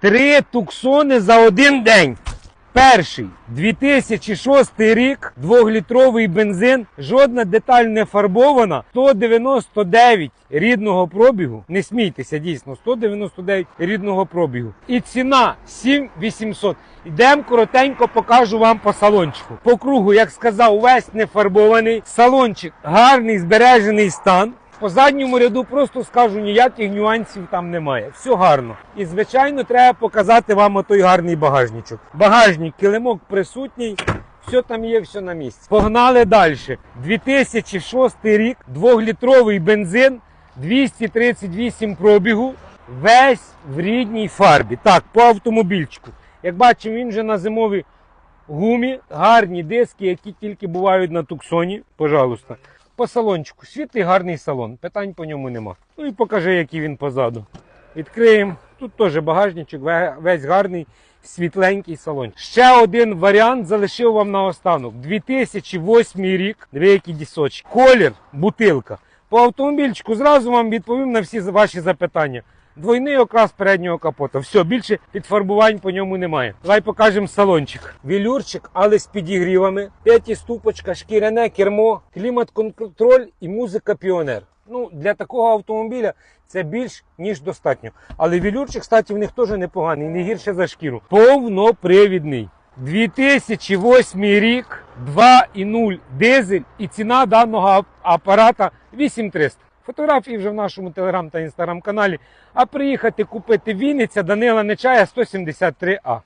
Три туксони за один день. Перший 2006 рік, двохлітровий бензин, жодна деталь не фарбована, 199 рідного пробігу. Не смійтеся, дійсно, 199 рідного пробігу. І ціна 7800. Йдемо коротенько покажу вам по салончику. По кругу, як сказав, весь не фарбований. Салончик гарний збережений стан. По задньому ряду просто скажу, ніяких нюансів там немає. Все гарно. І звичайно, треба показати вам отой гарний багажничок. Багажник, килимок присутній. Все там є, все на місці. Погнали далі. 2006 рік, двохлітровий бензин, 238 пробігу, весь в рідній фарбі. Так, по автомобільчику. Як бачимо, він вже на зимовій гумі, гарні диски, які тільки бувають на Туксоні. Пожалуйста. По салончику. Світлий гарний салон. Питань по ньому нема. Ну і покажи, який він позаду. Відкриємо. Тут теж багажничок, весь гарний, світленький салон. Ще один варіант залишив вам наостанок. 2008 рік. деякі які дісочки. Колір, бутилка. По автомобільчику зразу вам відповім на всі ваші запитання. Двойний окрас переднього капота. Все, більше підфарбувань по ньому немає. Давай покажемо салончик. Вілюрчик, але з підігрівами. П'ятиступочка, шкіряне кермо, клімат-контроль і музика піонер. Ну, для такого автомобіля це більш ніж достатньо. Але вілюрчик, кстати, в них теж непоганий, не гірше за шкіру. Повнопривідний. 2008 рік, 2,0 дизель і ціна даного апарата 8300. Фотографії вже в нашому телеграм та інстаграм каналі. А приїхати купити Вінниця Данила Нечая 173А.